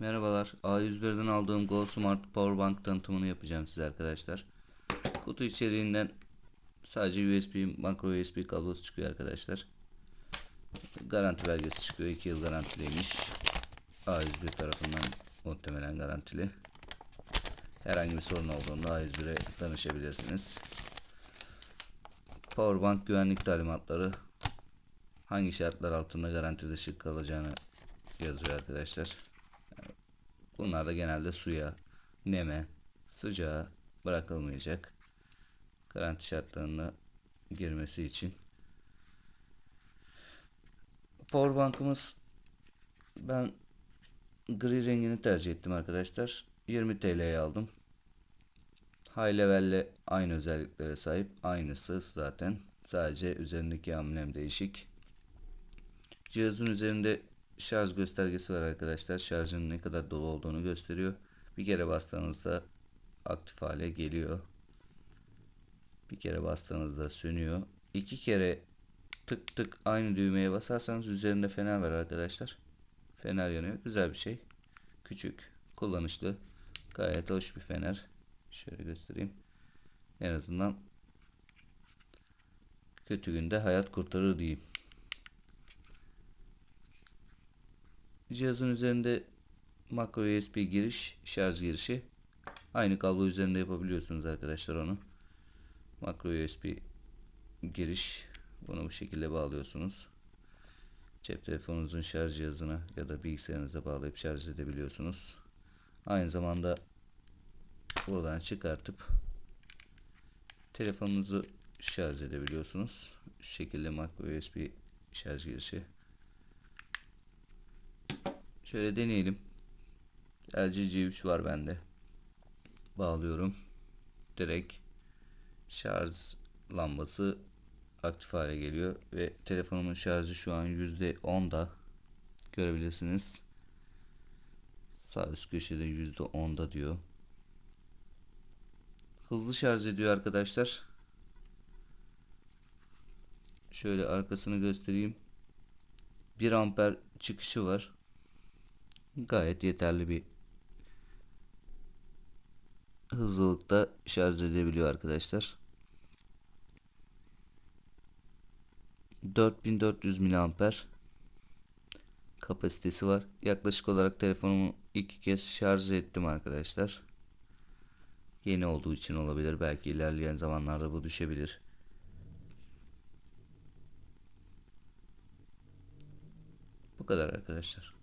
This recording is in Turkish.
Merhabalar. A101'den aldığım Go Smart Powerbank tanıtımını yapacağım size arkadaşlar. Kutu içeriğinden sadece USB, makro USB kablosu çıkıyor arkadaşlar. Garanti belgesi çıkıyor. 2 yıl garantiliymiş. A101 tarafından muhtemelen garantili. Herhangi bir sorun olduğunda A101'e danışabilirsiniz. Powerbank güvenlik talimatları hangi şartlar altında garanti dışı kalacağını yazıyor arkadaşlar. Bunlar da genelde suya, neme, sıcağa bırakılmayacak. Garanti şartlarına girmesi için. Powerbank'ımız ben gri rengini tercih ettim arkadaşlar. 20 TL'ye aldım. High level'le aynı özelliklere sahip. Aynısı zaten. Sadece üzerindeki amblem değişik. Cihazın üzerinde şarj göstergesi var arkadaşlar. Şarjın ne kadar dolu olduğunu gösteriyor. Bir kere bastığınızda aktif hale geliyor. Bir kere bastığınızda sönüyor. İki kere tık tık aynı düğmeye basarsanız üzerinde fener var arkadaşlar. Fener yanıyor. Güzel bir şey. Küçük, kullanışlı. Gayet hoş bir fener. Şöyle göstereyim. En azından kötü günde hayat kurtarır diyeyim. Cihazın üzerinde micro USB giriş, şarj girişi. Aynı kablo üzerinde yapabiliyorsunuz arkadaşlar onu. Micro USB giriş. Bunu bu şekilde bağlıyorsunuz. Cep telefonunuzun şarj cihazına ya da bilgisayarınıza bağlayıp şarj edebiliyorsunuz. Aynı zamanda buradan çıkartıp telefonunuzu şarj edebiliyorsunuz. Şu şekilde micro USB şarj girişi. Şöyle deneyelim. LG G3 var bende. Bağlıyorum. Direkt şarj lambası aktif hale geliyor ve telefonumun şarjı şu an %10'da görebilirsiniz. Sağ üst köşede %10'da diyor. Hızlı şarj ediyor arkadaşlar. Şöyle arkasını göstereyim. 1 amper çıkışı var. Gayet yeterli bir hızlılıkta şarj edebiliyor arkadaşlar. 4400 mAh kapasitesi var. Yaklaşık olarak telefonumu iki kez şarj ettim arkadaşlar. Yeni olduğu için olabilir. Belki ilerleyen zamanlarda bu düşebilir. Bu kadar arkadaşlar.